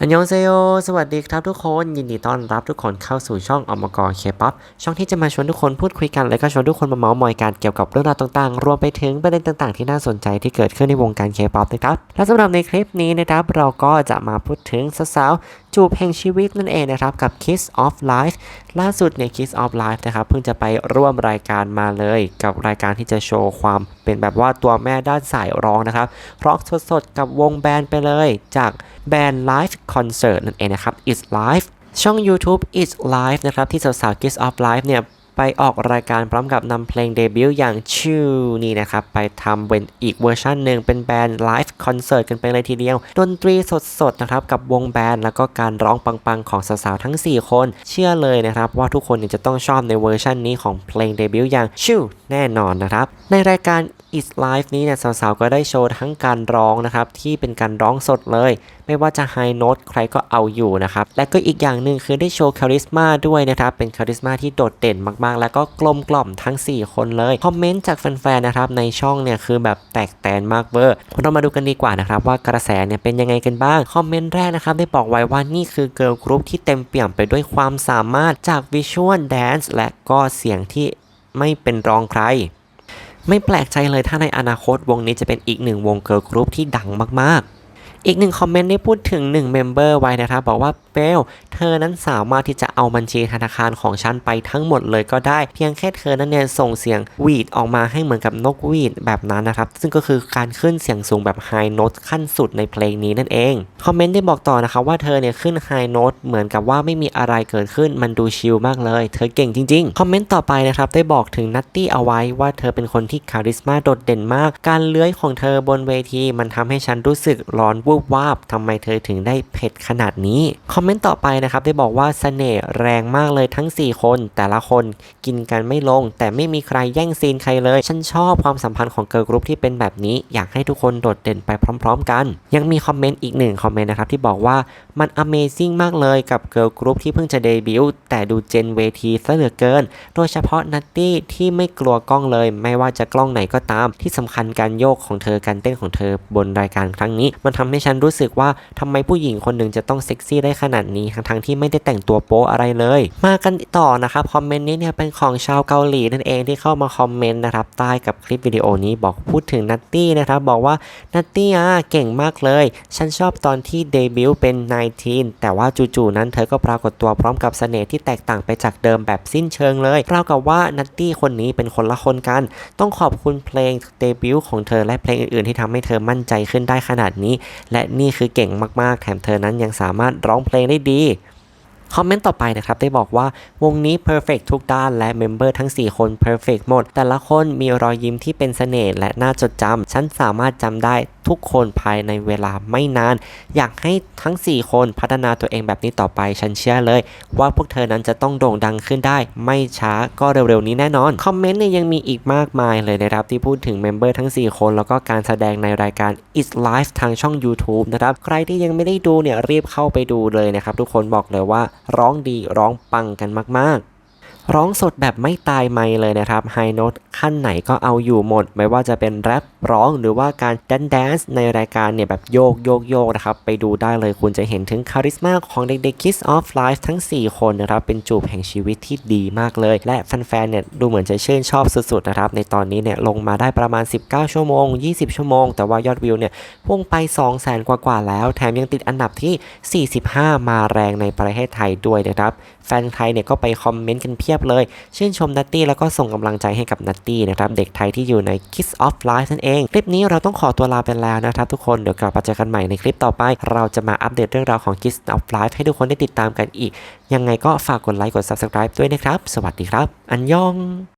อันยองเซโย สวัสดีครับทุกคน ยินดีต้อนรับทุกคนเข้าสู่ช่องอมกรเคป๊อปช่องที่จะมาชวนทุกคนพูดคุยกัน และก็ชวนทุกคนมาเมาส์มอยกันเกี่ยวกับเรื่องราวต่างๆ รวมไปถึงประเด็นต่างๆ ที่น่าสนใจที่เกิดขึ้นในวงการเคป๊อปนะครับ และสำหรับในคลิปนี้นะครับ เราก็จะมาพูดถึงสาว จูบแห่งชีวิตนั่นเองนะครับ กับ Kiss of Life ล่าสุดเนี่ย Kiss of Life นะครับ เพิ่งจะไปร่วมรายการมาเลย กับรายการที่จะโชว์ความเป็นแบบว่าตัวแม่ด้านสายร้องนะครับร้องสดๆ กับวงแบนด์ไปเลย จากแบนด์ Live Concert นั่นเองนะครับ It's Live ช่อง YouTube It's Live นะครับ ที่สาวๆ Kiss of Life เนี่ย ไปออกรายการพร้อมกับนำเพลงเดบิวต์อย่างชิวนี่นะครับ ไปทำเป็นอีกเวอร์ชันหนึ่งเป็นแบนด์ไลฟ์คอนเสิร์ตกันไปเลยทีเดียว ดนตรีสดๆนะครับกับวงแบนด์แล้วก็การร้องปังๆ ของสาวๆทั้ง 4 คน เชื่อเลยนะครับว่าทุกคนจะต้องชอบในเวอร์ชันนี้ของเพลงเดบิวต์อย่างชิวแน่นอนนะครับในรายการ It's Live นี้เนี่ยสาวๆก็ได้โชว์ทั้งการร้องนะครับที่เป็นการร้องสดเลย ไม่ว่าจะไฮโน้ตใครก็เอาอยู่นะครับ และก็อีกอย่างหนึ่งคือได้โชว์คาริสมาด้วยนะครับ เป็นคาริสมาที่โดดเด่นมากๆ แล้วก็กลมกล่อมทั้ง 4 คนเลย คอมเมนต์จากแฟนๆนะครับในช่องเนี่ยคือแบบแตกแตนมากเวอร์เรามาดูกันดีกว่านะครับว่ากระแสเนี่ยเป็นยังไงกันบ้าง คอมเมนต์แรกนะครับได้บอกไว้ว่านี่คือเกิร์ลกรุ๊ปที่เต็มเปี่ยมไปด้วยความสามารถจากวิชวลแดนซ์และก็เสียงที่ไม่เป็นรองใครไม่แปลกใจเลยถ้าในอนาคตวงนี้จะเป็นอีกหนึ่งวงเกิร์ลกรุ๊ปที่ดังมากๆ อีกหนึ่งคอมเมนต์ได้พูดถึง1เมมเบอร์ไว้นะครับบอกว่าเบลเธอนั้นสามารถที่จะเอาบัญชีธนาคารของฉันไปทั้งหมดเลยก็ได้ เพียงแค่เธอนั้นเนี่ยส่งเสียงวีดออกมาให้เหมือนกับนกวีดแบบนั้นนะครับซึ่งก็คือการขึ้นเสียงสูงแบบไฮโน้ตขั้นสุดในเพลงนี้นั่นเองคอมเมนต์ได้บอกต่อนะครับว่าเธอเนี่ยขึ้นไฮโน้ตเหมือนกับว่าไม่มีอะไรเกิดขึ้นมันดูชิลมากเลย เธอเก่งจริงๆคอมเมนต์ต่อไปนะครับได้บอกถึงนัตตี้เอาไว้ว่าเธอเป็นคนที่คาริสมาโดดเด่นมาก การเลื้อยของเธอบนเวที มันทำให้ฉันรู้สึกร้อนวูบวาบทำไมเธอถึงได้เผ็ดขนาดนี้ คอมเมนต์ต่อไปนะครับ ได้บอกว่าเสน่ห์แรงมากเลยทั้ง 4 คน แต่ละคนกินกันไม่ลง แต่ไม่มีใครแย่งซีนใครเลย ฉันชอบความสัมพันธ์ของเกิร์ลกรุ๊ปที่เป็นแบบนี้ อยากให้ทุกคนโดดเด่นไปพร้อม ๆ กัน ยังมีคอมเมนต์อีกหนึ่งคอมเมนต์นะครับที่บอกว่ามัน Amazing มากเลยกับเกิร์ลกรุ๊ปที่เพิ่งจะเดบิวต์แต่ดูเจนเวทีซะเหลือเกิน โดยเฉพาะนัตตี้ที่ไม่กลัวกล้องเลย ไม่ว่าจะกล้องไหนก็ตาม ที่สำคัญการโยกของเธอการเต้นของเธอบนรายการครั้งนี้ มันทำให้ฉันรู้สึกว่าทำไมผู้หญิงคนหนึ่งจะต้องเซ็กซี่ได้ขนาดนี้ทั้งที่ไม่ได้แต่งตัวโป๊อะไรเลย มากันต่อนะครับคอมเมนต์นี้เนี่ยเป็นของชาวเกาหลีนั่นเองที่เข้ามาคอมเมนต์นะครับใต้กับคลิปวิดีโอนี้บอกพูดถึงนัตตี้นะครับบอกว่านัตตี้อะเก่งมากเลย ฉันชอบตอนที่เดบิวต์เป็น 19 แต่ว่าจู่ๆนั้นเธอก็ปรากฏตัวพร้อมกับเสน่ห์ที่แตกต่างไปจากเดิมแบบสิ้นเชิงเลยราวกับว่านัตตี้คนนี้เป็นคนละคนกัน ต้องขอบคุณเพลงเดบิวต์ของเธอและเพลงอื่นๆที่ทำให้เธอมั่นใจขึ้นได้ขนาดนี้และนี่คือเก่งมากๆ แถมเธอนั้นยังสามารถร้องเพลงได้ดี คอมเมนต์ต่อไปนะครับได้บอกว่าวงนี้ perfect ทุกด้านและเมมเบอร์ทั้ง 4 คน perfect หมด แต่ละคนมีรอยยิ้มที่เป็นเสน่ห์และน่าจดจำฉันสามารถจำได้ทุกคนภายในเวลาไม่นาน อยากให้ทั้ง 4 คนพัฒนาตัวเองแบบนี้ต่อไป ฉันเชื่อเลย ว่าพวกเธอนั้นจะต้องโด่งดังขึ้นได้ ไม่ช้าก็เร็วๆนี้แน่นอน คอมเมนต์เนี่ยยังมีอีกมากมายเลยนะครับ ที่พูดถึงเมมเบอร์ทั้ง 4 คน แล้วก็การแสดงในรายการ It's Live ทางช่อง YouTube นะครับ ใครที่ยังไม่ได้ดูเนี่ยรีบเข้าไปดูเลยนะครับ ทุกคนบอกเลยว่าร้องดีร้องปังกันมากๆ ร้องสดแบบไม่ตายไม่เลยนะครับไฮโน้ตขั้นไหนก็เอาอยู่หมด ไม่ว่าจะเป็นแรปร้องหรือว่าการแดนแดนซ์ในรายการเนี่ยแบบโยกโยกโยกนะครับ ไปดูได้เลยคุณจะเห็นถึงคาริสมาของเด็กๆ Kiss of Life ทั้ง 4 คนนะครับ เป็นจูบแห่งชีวิตที่ดีมากเลย และแฟนๆเนี่ยดูเหมือนจะชื่นชอบสุดๆนะครับ ในตอนนี้เนี่ยลงมาได้ประมาณ 19 ชั่วโมง 20 ชั่วโมง แต่ว่ายอดวิวเนี่ยพุ่งไป 2 0 0แสนกว่าๆแล้ว แถมยังติดอันดับที่ 45 มาแรงในประเทศไทยด้วยนะครับแฟนไทยเนี่ยก็ไปคอมเมนต์กันเพียบเลย ชื่นชมนัตตี้แล้วก็ส่งกำลังใจให้กับนัตตี้นะครับ เด็กไทยที่อยู่ใน Kiss of Life นั่นเอง คลิปนี้เราต้องขอตัวลาไปแล้วนะครับทุกคน เดี๋ยวกลับมาเจอกันใหม่ในคลิปต่อไป เราจะมาอัปเดตเรื่องราวของ Kiss of Life ให้ทุกคนได้ติดตามกันอีก ยังไงก็ฝากกดไลค์กด Subscribe ด้วยนะครับ สวัสดีครับ อันยอง